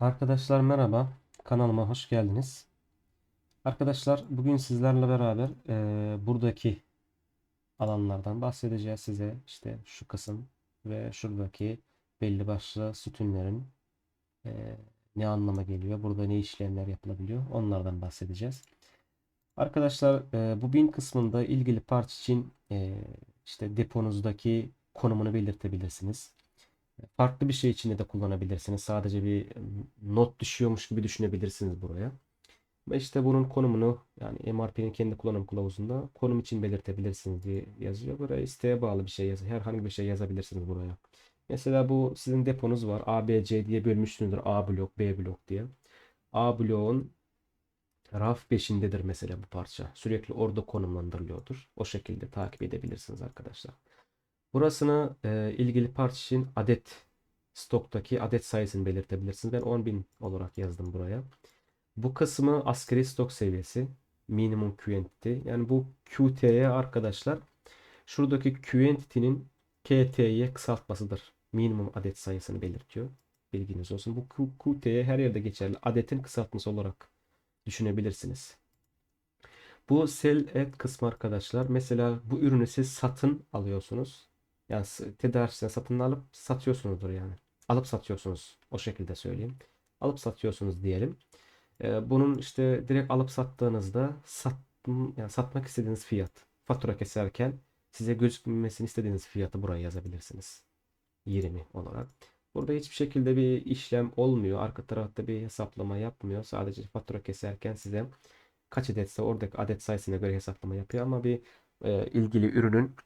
Arkadaşlar merhaba, kanalıma hoş geldiniz. Arkadaşlar bugün sizlerle beraber eee, buradaki alanlardan bahsedeceğiz size. İşte şu kısım ve şuradaki belli başlı sütunların eee, ne anlama geliyor, burada ne işlemler yapılabiliyor onlardan bahsedeceğiz. Arkadaşlar eee, bu bin kısmında ilgili parça için eee, işte deponuzdaki konumunu belirtebilirsiniz. Farklı bir şey içinde de kullanabilirsiniz. Sadece bir not düşüyormuş gibi düşünebilirsiniz buraya. Ve işte bunun konumunu yani MRP'nin kendi kullanım kılavuzunda konum için belirtebilirsiniz diye yazıyor. Buraya isteğe bağlı bir şey yazıyor. Herhangi bir şey yazabilirsiniz buraya. Mesela bu sizin deponuz var. A, B, C diye bölmüşsünüzdür. A blok, B blok diye. A bloğun raf 5'indedir mesela bu parça. Sürekli orada konumlandırılıyordur. O şekilde takip edebilirsiniz arkadaşlar. Burasını e, ilgili parça için adet stoktaki adet sayısını belirtebilirsiniz. Ben 10.000 olarak yazdım buraya. Bu kısmı askeri stok seviyesi. Minimum quantity. Yani bu QT'ye arkadaşlar şuradaki quantity'nin KT'ye kısaltmasıdır. Minimum adet sayısını belirtiyor. Bilginiz olsun. Bu QT'ye her yerde geçerli. Adetin kısaltması olarak düşünebilirsiniz. Bu sell at kısmı arkadaşlar. Mesela bu ürünü siz satın alıyorsunuz. Yani tedarikçiden satın alıp satıyorsunuzdur yani. Alıp satıyorsunuz. O şekilde söyleyeyim. Alıp satıyorsunuz diyelim. Ee, bunun işte direkt alıp sattığınızda sat, yani satmak istediğiniz fiyat. Fatura keserken size gözükmesini istediğiniz fiyatı buraya yazabilirsiniz. 20 olarak. Burada hiçbir şekilde bir işlem olmuyor. Arka tarafta bir hesaplama yapmıyor. Sadece fatura keserken size kaç adetse oradaki adet sayısına göre hesaplama yapıyor ama bir e, ilgili ürünün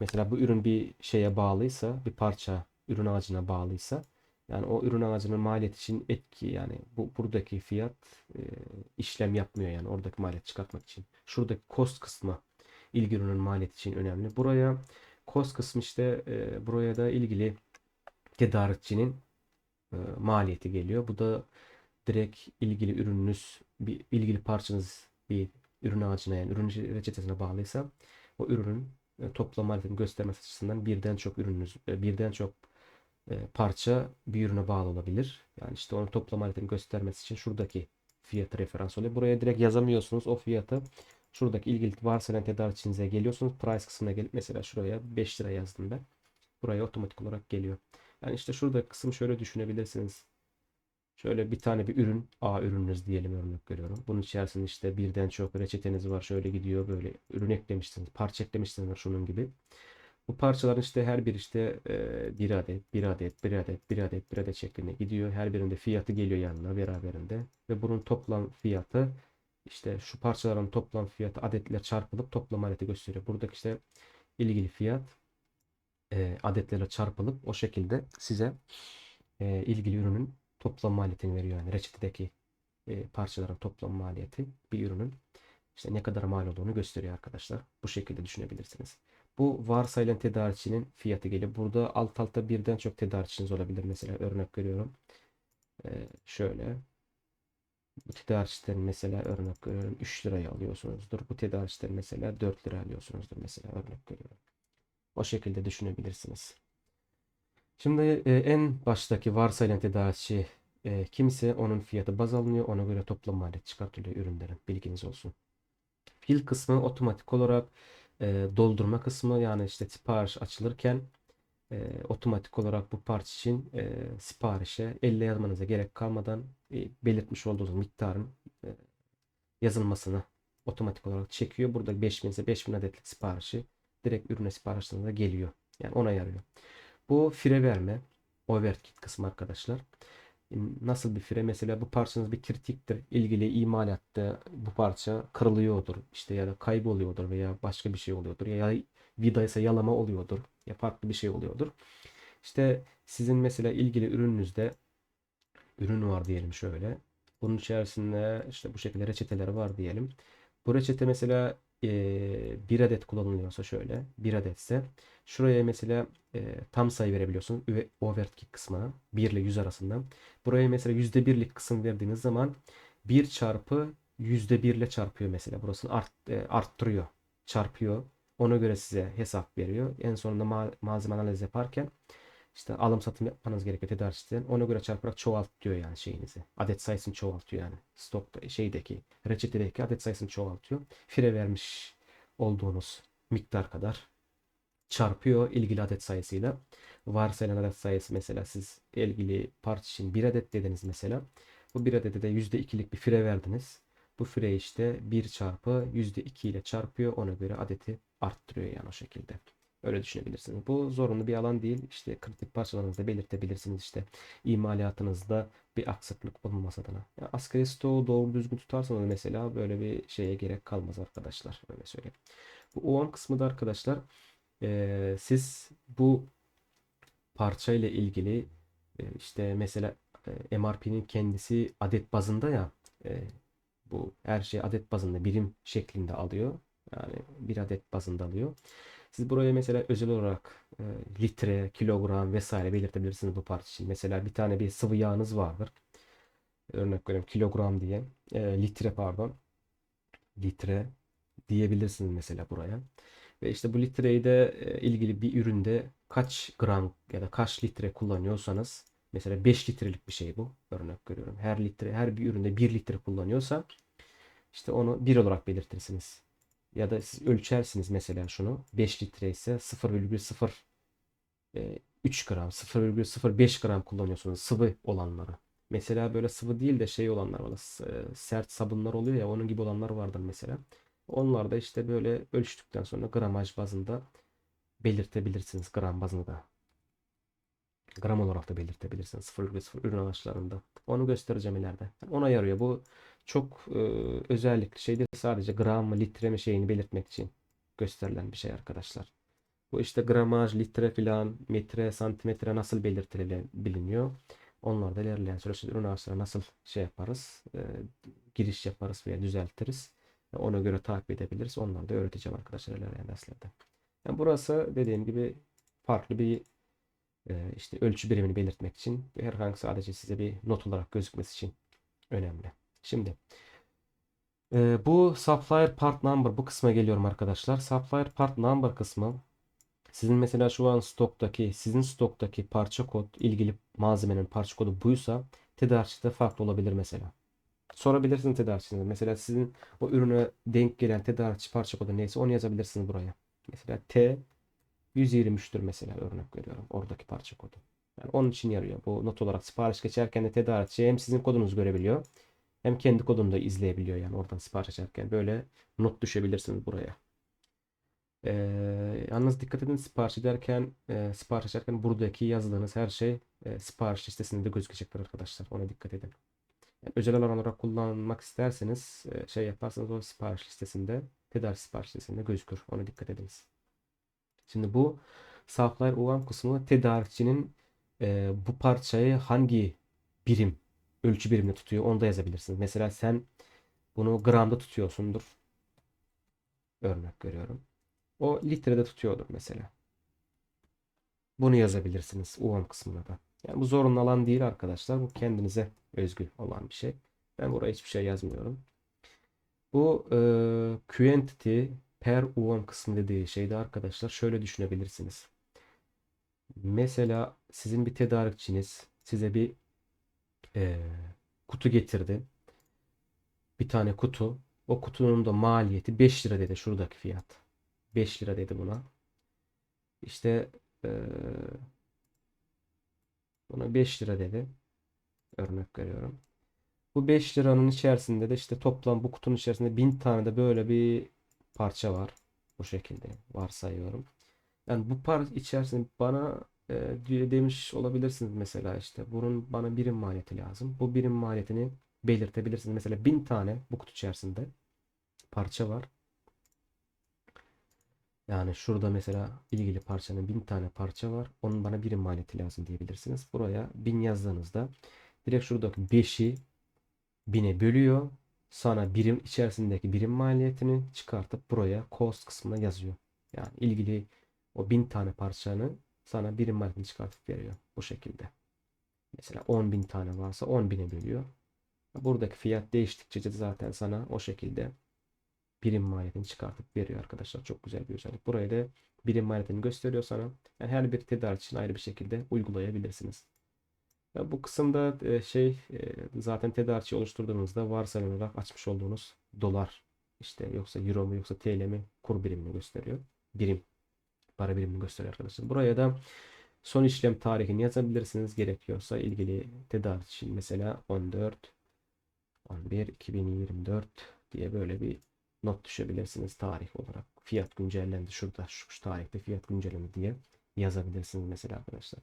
mesela bu ürün bir şeye bağlıysa bir parça ürün ağacına bağlıysa yani o ürün ağacının maliyet için etki yani bu buradaki fiyat e, işlem yapmıyor yani oradaki maliyet çıkartmak için. Şuradaki cost kısmı ilgili ürünün maliyeti için önemli. Buraya cost kısmı işte e, buraya da ilgili tedarikçinin e, maliyeti geliyor. Bu da direkt ilgili ürününüz bir ilgili parçanız bir ürün ağacına yani ürün reçetesine bağlıysa o ürünün toplam maliyetini göstermesi açısından birden çok ürününüz e, birden çok e, parça bir ürüne bağlı olabilir. Yani işte onun toplam maliyetini göstermesi için şuradaki fiyatı referans oluyor. Buraya direkt yazamıyorsunuz o fiyatı. Şuradaki ilgili varsayılan tedarikçinize geliyorsunuz. Price kısmına gelip mesela şuraya 5 lira yazdım ben. Buraya otomatik olarak geliyor. Yani işte şurada kısım şöyle düşünebilirsiniz. Şöyle bir tane bir ürün, A ürününüz diyelim örnek veriyorum. Bunun içerisinde işte birden çok reçeteniz var. Şöyle gidiyor böyle ürün eklemişsiniz. Parça eklemişsiniz şunun gibi. Bu parçaların işte her bir işte e, bir adet, bir adet, bir adet, bir adet, bir adet şeklinde gidiyor. Her birinde fiyatı geliyor yanına beraberinde. Ve bunun toplam fiyatı işte şu parçaların toplam fiyatı adetler çarpılıp toplam maliyeti gösteriyor. Buradaki işte ilgili fiyat e, adetlerle çarpılıp o şekilde size e, ilgili ürünün toplam maliyetini veriyor. Yani reçetedeki e, parçaların toplam maliyeti bir ürünün işte ne kadar mal olduğunu gösteriyor arkadaşlar. Bu şekilde düşünebilirsiniz. Bu varsayılan tedarikçinin fiyatı geliyor. Burada alt alta birden çok tedarikçiniz olabilir. Mesela örnek veriyorum. E, şöyle bu tedarikçilerin mesela örnek veriyorum 3 liraya alıyorsunuzdur. Bu tedarikçilerin mesela 4 lira alıyorsunuzdur mesela örnek veriyorum. O şekilde düşünebilirsiniz. Şimdi e, en baştaki varsayılan tedarikçi e, kimse onun fiyatı baz alınıyor. Ona göre toplam maliyet çıkartılıyor ürünlerin. Bilginiz olsun. Fil kısmı otomatik olarak e, doldurma kısmı yani işte sipariş açılırken e, otomatik olarak bu parça için e, siparişe elle yazmanıza gerek kalmadan e, belirtmiş olduğunuz miktarın e, yazılmasını otomatik olarak çekiyor. Burada 5000 ise 5000 adetlik siparişi direkt ürüne siparişlerinde geliyor. Yani ona yarıyor. Bu fire verme overkit kısmı arkadaşlar. Nasıl bir fire? Mesela bu parçanız bir kritiktir. İlgili imalatta bu parça kırılıyordur. işte ya da kayboluyordur veya başka bir şey oluyordur. Ya vida ise yalama oluyordur. Ya farklı bir şey oluyordur. İşte sizin mesela ilgili ürününüzde ürün var diyelim şöyle. Bunun içerisinde işte bu şekilde reçeteler var diyelim. Bu reçete mesela bir adet kullanılıyorsa şöyle bir adetse şuraya mesela tam sayı verebiliyorsun Üve- overkit kısmına 1 ile 100 arasında. Buraya mesela %1'lik kısım verdiğiniz zaman 1 çarpı %1 ile çarpıyor mesela. Burasını art, arttırıyor. Çarpıyor. Ona göre size hesap veriyor. En sonunda ma- malzeme analiz yaparken işte alım satım yapmanız gerekiyor tedarikçiden. Ona göre çarparak çoğalt diyor yani şeyinizi. Adet sayısını çoğaltıyor yani. Stokta şeydeki reçetedeki adet sayısını çoğaltıyor. Fire vermiş olduğunuz miktar kadar çarpıyor ilgili adet sayısıyla. Varsayılan adet sayısı mesela siz ilgili parça için bir adet dediniz mesela. Bu bir adede de %2'lik bir fire verdiniz. Bu fire işte 1 çarpı %2 ile çarpıyor. Ona göre adeti arttırıyor yani o şekilde. Öyle düşünebilirsiniz. Bu zorunlu bir alan değil. İşte kritik parçalarınızda belirtebilirsiniz. İşte imalatınızda bir aksaklık olmaması adına. Yani asgari stoğu doğru düzgün tutarsanız mesela böyle bir şeye gerek kalmaz arkadaşlar. Öyle söyleyeyim. Bu OM kısmı da arkadaşlar eee, siz bu parça ile ilgili e, işte mesela e, MRP'nin kendisi adet bazında ya e, bu her şey adet bazında birim şeklinde alıyor. Yani bir adet bazında alıyor. Siz buraya mesela özel olarak e, litre, kilogram vesaire belirtebilirsiniz bu parça için. Mesela bir tane bir sıvı yağınız vardır. Örnek veriyorum kilogram diye. E, litre pardon. Litre diyebilirsiniz mesela buraya. Ve işte bu litreyi de e, ilgili bir üründe kaç gram ya da kaç litre kullanıyorsanız mesela 5 litrelik bir şey bu. Örnek veriyorum. Her litre her bir üründe 1 litre kullanıyorsa işte onu 1 olarak belirtirsiniz. Ya da siz ölçersiniz mesela şunu. 5 litre ise 0,0 e, 3 gram, 0,05 gram kullanıyorsunuz sıvı olanları. Mesela böyle sıvı değil de şey olanlar var. e, Sert sabunlar oluyor ya onun gibi olanlar vardır mesela. Onlar da işte böyle ölçtükten sonra gramaj bazında belirtebilirsiniz gram bazında. Gram olarak da belirtebilirsiniz 0,0 ürün araçlarında. Onu göstereceğim ileride. Ona yarıyor. Bu çok e, özellikli şey değil. Sadece gram mı litre mi şeyini belirtmek için gösterilen bir şey arkadaşlar. Bu işte gramaj, litre filan, metre, santimetre nasıl belirtilir biliniyor. Onlar da ilerleyen süreçte araçlarına nasıl şey yaparız, e, giriş yaparız veya düzeltiriz. Ona göre takip edebiliriz. Onları da öğreteceğim arkadaşlar ilerleyen derslerde. Yani burası dediğim gibi farklı bir e, işte ölçü birimini belirtmek için herhangi sadece size bir not olarak gözükmesi için önemli. Şimdi e, bu supplier part number bu kısma geliyorum arkadaşlar. Supplier part number kısmı sizin mesela şu an stoktaki sizin stoktaki parça kod ilgili malzemenin parça kodu buysa tedarikçide farklı olabilir mesela. Sorabilirsiniz tedarikçinize. Mesela sizin o ürüne denk gelen tedarikçi parça kodu neyse onu yazabilirsiniz buraya. Mesela T 123'tür mesela örnek veriyorum. Oradaki parça kodu. Yani onun için yarıyor. Bu not olarak sipariş geçerken de tedarikçi hem sizin kodunuzu görebiliyor hem kendi kodunu da izleyebiliyor yani oradan sipariş açarken böyle not düşebilirsiniz buraya. Ee, yalnız dikkat edin sipariş ederken e, sipariş açarken buradaki yazdığınız her şey e, sipariş listesinde de gözükecektir arkadaşlar. Ona dikkat edin. Yani özel alan olarak kullanmak isterseniz e, şey yaparsanız o sipariş listesinde tedarik sipariş listesinde gözükür. Ona dikkat ediniz. Şimdi bu supplier UAM kısmı tedarikçinin e, bu parçayı hangi birim ölçü birimle tutuyor onu da yazabilirsiniz. Mesela sen bunu gramda tutuyorsundur. Örnek veriyorum. O litrede tutuyordur mesela. Bunu yazabilirsiniz UAM kısmına da. Yani bu zorunlu alan değil arkadaşlar. Bu kendinize özgü olan bir şey. Ben buraya hiçbir şey yazmıyorum. Bu e, quantity per UAM kısmı dediği şeyde arkadaşlar şöyle düşünebilirsiniz. Mesela sizin bir tedarikçiniz size bir e, kutu getirdi. Bir tane kutu. O kutunun da maliyeti 5 lira dedi şuradaki fiyat. 5 lira dedi buna. İşte e, buna 5 lira dedi. Örnek veriyorum. Bu 5 liranın içerisinde de işte toplam bu kutunun içerisinde 1000 tane de böyle bir parça var. Bu şekilde varsayıyorum. Yani bu parça içerisinde bana e, demiş olabilirsiniz mesela işte bunun bana birim maliyeti lazım. Bu birim maliyetini belirtebilirsiniz. Mesela 1000 tane bu kutu içerisinde parça var. Yani şurada mesela ilgili parçanın 1000 tane parça var. Onun bana birim maliyeti lazım diyebilirsiniz. Buraya 1000 yazdığınızda direkt şuradaki 5'i 1000'e bölüyor. Sana birim içerisindeki birim maliyetini çıkartıp buraya cost kısmına yazıyor. Yani ilgili o 1000 tane parçanın sana birim maliyetini çıkartıp veriyor. Bu şekilde. Mesela 10.000 tane varsa 10.000'e bölüyor. Buradaki fiyat değiştikçe de zaten sana o şekilde birim maliyetini çıkartıp veriyor arkadaşlar. Çok güzel bir özellik. Buraya da birim maliyetini gösteriyor sana. Yani her bir tedarik için ayrı bir şekilde uygulayabilirsiniz. Ya bu kısımda e, şey e, zaten tedarikçi oluşturduğunuzda varsayılan olarak açmış olduğunuz dolar işte yoksa euro mu yoksa TL mi kur birimini gösteriyor. Birim para birimini gösteriyor arkadaşlar. Buraya da son işlem tarihini yazabilirsiniz gerekiyorsa ilgili tedarik için mesela 14 11 2024 diye böyle bir not düşebilirsiniz tarih olarak. Fiyat güncellendi şurada şu, şu tarihte fiyat güncellendi diye yazabilirsiniz mesela arkadaşlar.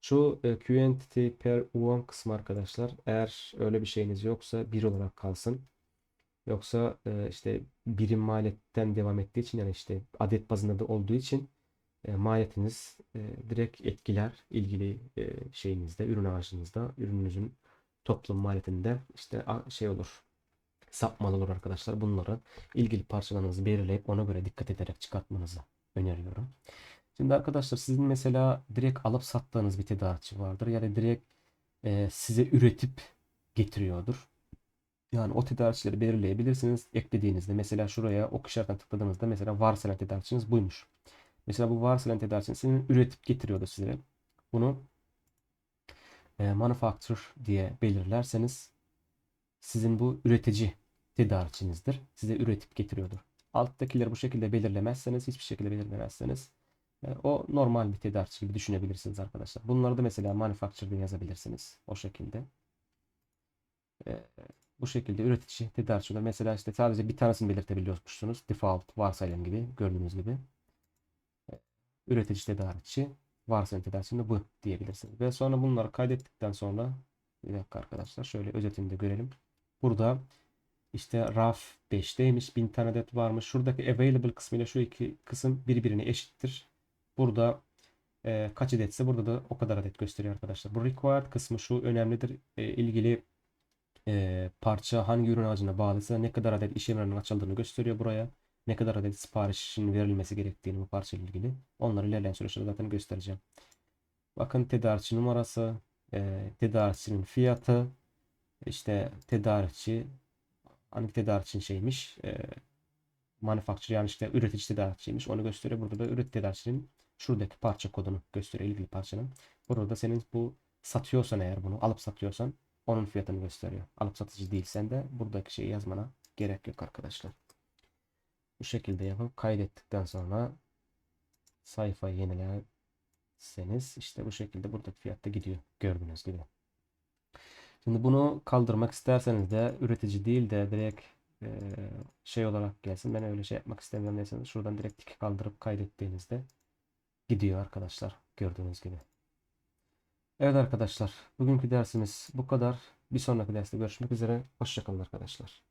Şu e, quantity per one kısmı arkadaşlar eğer öyle bir şeyiniz yoksa bir olarak kalsın. Yoksa e, işte birim maliyetten devam ettiği için yani işte adet bazında da olduğu için e, maliyetiniz e, direkt etkiler ilgili e, şeyinizde, ürün ağacınızda, ürününüzün toplam maliyetinde işte şey olur. Sapmalı olur arkadaşlar. Bunları ilgili parçalarınızı belirleyip ona göre dikkat ederek çıkartmanızı öneriyorum. Şimdi arkadaşlar sizin mesela direkt alıp sattığınız bir tedarikçi vardır. Yani direkt e, size üretip getiriyordur. Yani o tedarikçileri belirleyebilirsiniz. Eklediğinizde mesela şuraya ok işaretine tıkladığınızda mesela varsayılan tedarikçiniz buymuş. Mesela bu varsayılan tedarikçiniz sizin üretip getiriyordu size. Bunu e, manufacturer diye belirlerseniz sizin bu üretici tedarikçinizdir. Size üretip getiriyordur. Alttakileri bu şekilde belirlemezseniz, hiçbir şekilde belirlemezseniz e, o normal bir tedarikçi gibi düşünebilirsiniz arkadaşlar. Bunları da mesela manufacturer diye yazabilirsiniz. O şekilde. E, bu şekilde üretici tedarikçiler mesela işte sadece bir tanesini belirtebiliyormuşsunuz. Default varsayılan gibi gördüğünüz gibi. E, üretici tedarikçi varsayılan tedarikçi de bu diyebilirsiniz. Ve sonra bunları kaydettikten sonra bir dakika arkadaşlar şöyle özetini de görelim. Burada işte RAF 5'teymiş. 1000 tane adet varmış. Şuradaki available kısmıyla şu iki kısım birbirine eşittir. Burada e, kaç adetse burada da o kadar adet gösteriyor arkadaşlar. Bu required kısmı şu önemlidir. E, ilgili e, parça hangi ürün ağacına bağlıysa ne kadar adet iş yerlerinin açıldığını gösteriyor buraya. Ne kadar adet siparişin verilmesi gerektiğini bu parça ile ilgili. Onları ilerleyen süreçte zaten göstereceğim. Bakın tedarikçi numarası, e, tedarikçinin fiyatı, işte tedarikçi hangi tedarikçinin şeymiş, e, manufacturer yani işte üretici tedarikçiymiş. Onu gösteriyor. Burada da üretici tedarikçinin şuradaki parça kodunu gösteriyor ilgili parçanın. Burada da senin bu satıyorsan eğer bunu alıp satıyorsan onun fiyatını gösteriyor. Alıp satıcı değilsen de buradaki şeyi yazmana gerek yok arkadaşlar. Bu şekilde yapıp kaydettikten sonra sayfayı yenilerseniz işte bu şekilde buradaki fiyatta gidiyor. Gördüğünüz gibi. Şimdi bunu kaldırmak isterseniz de üretici değil de direkt e, şey olarak gelsin. Ben öyle şey yapmak istemiyorum derseniz şuradan direkt tiki kaldırıp kaydettiğinizde gidiyor arkadaşlar. Gördüğünüz gibi. Evet arkadaşlar. Bugünkü dersimiz bu kadar. Bir sonraki derste görüşmek üzere. Hoşçakalın arkadaşlar.